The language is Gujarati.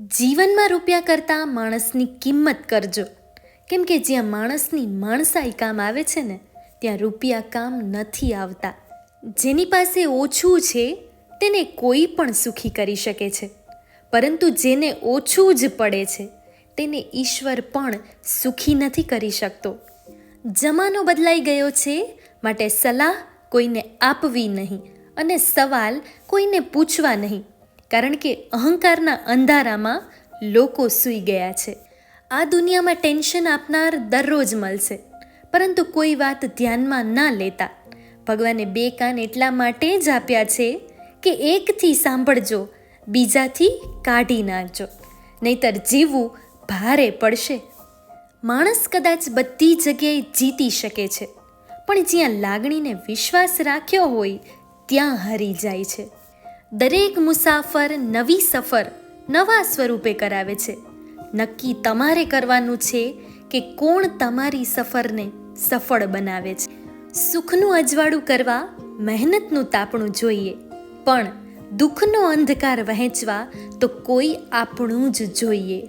જીવનમાં રૂપિયા કરતાં માણસની કિંમત કરજો. કેમ કે જ્યાં માણસની માણસાઈ કામ આવે છે ને, ત્યાં રૂપિયા કામ નથી આવતા. જેની પાસે ઓછું છે, તેને કોઈ પણ સુખી કરી શકે છે. પરંતુ જેને ઓછું જ પડે છે, તેને ઈશ્વર પણ સુખી નથી કરી શકતો. જમાનો બદલાઈ ગયો છે, માટે સલાહ કોઈને આપવી નહીં અને સવાલ કોઈને પૂછવા નહીં. કારણ કે અહંકારના અંધારામાં લોકો સૂઈ ગયા છે. આ દુનિયામાં ટેન્શન આપનાર દરરોજ મળશે. પરંતુ કોઈ વાત ધ્યાનમાં ના લેતા. ભગવાને બે કાન એટલા માટે જ આપ્યા છે કે એકથી સાંભળજો, બીજાથી કાઢી નાખજો. નહીતર જીવવું ભારે પડશે. માણસ કદાચ બધી જગ્યાએ જીતી શકે છે, પણ જ્યાં લાગણીને વિશ્વાસ રાખ્યો હોય, ત્યાં હારી જાય છે. દરેક મુસાફર નવી સફર નવા સ્વરૂપે કરાવે છે. નક્કી તમારે કરવાનું છે કે કોણ તમારી સફરને સફળ બનાવે છે. સુખનું અજવાળું કરવા, મહેનતનું તાપણું જોઈએ. પણ દુઃખનો અંધકાર વહેંચવા તો કોઈ આપણું જ જોઈએ.